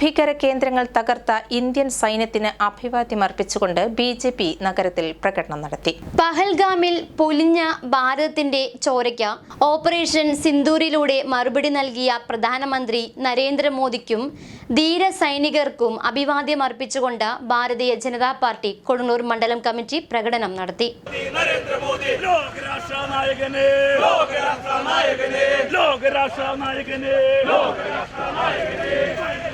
ഭീകര കേന്ദ്രങ്ങൾ തകർത്ത ഇന്ത്യൻ സൈന്യത്തിന് അഭിവാദ്യമർപ്പിച്ചുകൊണ്ട് ബി ജെ പി നഗരത്തിൽ പ്രകടനം നടത്തി. പഹൽഗാമിൽ പൊലിഞ്ഞ ഭാരതത്തിന്റെ ചോരയ്ക്ക് ഓപ്പറേഷൻ സിന്ദൂരിലൂടെ മറുപടി നൽകിയ പ്രധാനമന്ത്രി നരേന്ദ്രമോദിക്കും ധീര സൈനികർക്കും അഭിവാദ്യം അർപ്പിച്ചുകൊണ്ട് ഭാരതീയ ജനതാ പാർട്ടി കൊടുങ്ങൂർ മണ്ഡലം കമ്മിറ്റി പ്രകടനം നടത്തി. ലോകരാഷ്ട്ര നായകനെ ലോകരാഷ്ട്ര നായകനെ ലോകരാഷ്ട്ര നായകനെ ലോകരാഷ്ട്ര നായകനെ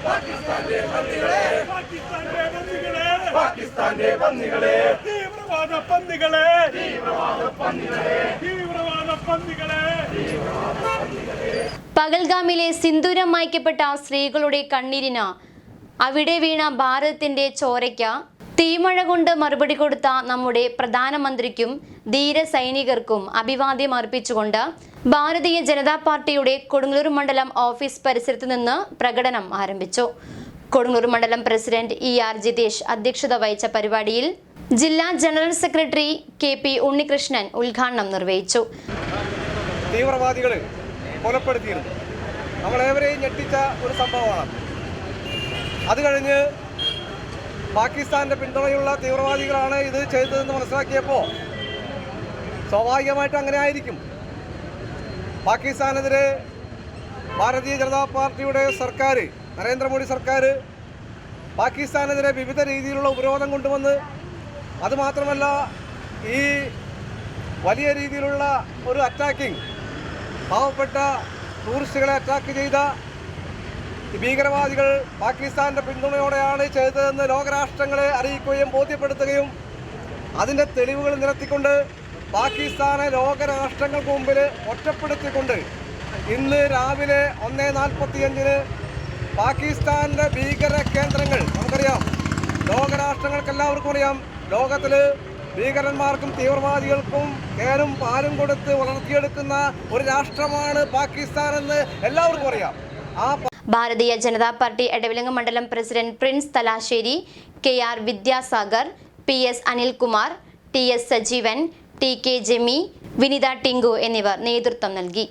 പാകിസ്ഥാന്റെ പന്നികളെ പാകിസ്ഥാന്റെ പന്നികളെ പാകിസ്ഥാന്റെ പന്നികളെ തീവ്രവാദ പന്നികളെ തീവ്രവാദ പന്നികളെ പകൽഗാമിലെ സിന്ദൂരം മായ്ക്കപ്പെട്ട സ്ത്രീകളുടെ കണ്ണീരിന് അവിടെ വീണ ഭാരതത്തിന്റെ ചോരയ്ക്ക് തീമഴ കൊണ്ട് മറുപടി കൊടുത്ത നമ്മുടെ പ്രധാനമന്ത്രിക്കും ധീര സൈനികർക്കും അഭിവാദ്യം അർപ്പിച്ചുകൊണ്ട് ഭാരതീയ ജനതാ പാർട്ടിയുടെ കൊടുങ്ങല്ലൂർ മണ്ഡലം ഓഫീസ് പരിസരത്ത് നിന്ന് പ്രകടനം ആരംഭിച്ചു. കൊടുങ്ങല്ലൂർ മണ്ഡലം പ്രസിഡന്റ് ഇ ആർ ജിതേഷ് അധ്യക്ഷത വഹിച്ച പരിപാടിയിൽ ജില്ലാ general secretary K P Unnikrishnan ഉദ്ഘാടനം നിർവഹിച്ചു. തീവ്രവാദികളെ കൊലപ്പെടുത്തിയിരുന്നു. നമ്മളേവരെയും ഞെട്ടിച്ച ഒരു സംഭവമാണ്. അത് കഴിഞ്ഞ് പാകിസ്ഥാന്റെ പിന്തുണയുള്ള തീവ്രവാദികളാണ് ഇത് ചെയ്തതെന്ന് മനസ്സിലാക്കിയപ്പോൾ സ്വാഭാവികമായിട്ട് അങ്ങനെ ആയിരിക്കും. പാകിസ്ഥാനെതിരെ ഭാരതീയ ജനതാ പാർട്ടിയുടെ സർക്കാർ നരേന്ദ്രമോദി സർക്കാർ പാകിസ്ഥാനെതിരെ വിവിധ രീതിയിലുള്ള ഉപരോധം കൊണ്ടുവന്ന് അതുമാത്രമല്ല ഈ വലിയ രീതിയിലുള്ള ഒരു അറ്റാക്കിംഗ് പാവപ്പെട്ട ടൂറിസ്റ്റുകളെ അറ്റാക്ക് ചെയ്ത ഭീകരവാദികൾ പാകിസ്ഥാന്റെ പിന്തുണയോടെയാണ് ചെയ്തതെന്ന് ലോകരാഷ്ട്രങ്ങളെ അറിയിക്കുകയും ബോധ്യപ്പെടുത്തുകയും അതിന്റെ തെളിവുകൾ നിരത്തിക്കൊണ്ട് പാകിസ്ഥാനെ ലോകരാഷ്ട്രങ്ങൾക്ക് മുമ്പിൽ ഒറ്റപ്പെടുത്തിക്കൊണ്ട് ഇന്ന് രാവിലെ ഒന്ന് നാൽപ്പത്തിയഞ്ചിന് പാകിസ്ഥാനിലെ ഭീകര കേന്ദ്രങ്ങൾ നമുക്കറിയാം. ലോകരാഷ്ട്രങ്ങൾക്ക് എല്ലാവർക്കും അറിയാം. ലോകത്തിൽ ഭീകരന്മാർക്കും തീവ്രവാദികൾക്കും തേനും പാലും കൊടുത്ത് വളർത്തിയെടുക്കുന്ന ഒരു രാഷ്ട്രമാണ് പാകിസ്ഥാൻ എന്ന് എല്ലാവർക്കും അറിയാം. ആ ഭാരതീയ ജനതാ പാർട്ടി എടവിലങ്ങ് മണ്ഡലം president Prince Thalassery K R Vidyasagar P S Anilkumar T S Sajeevan T K Jami Vinitha Tinku എന്നിവർ നേതൃത്വം നൽകി.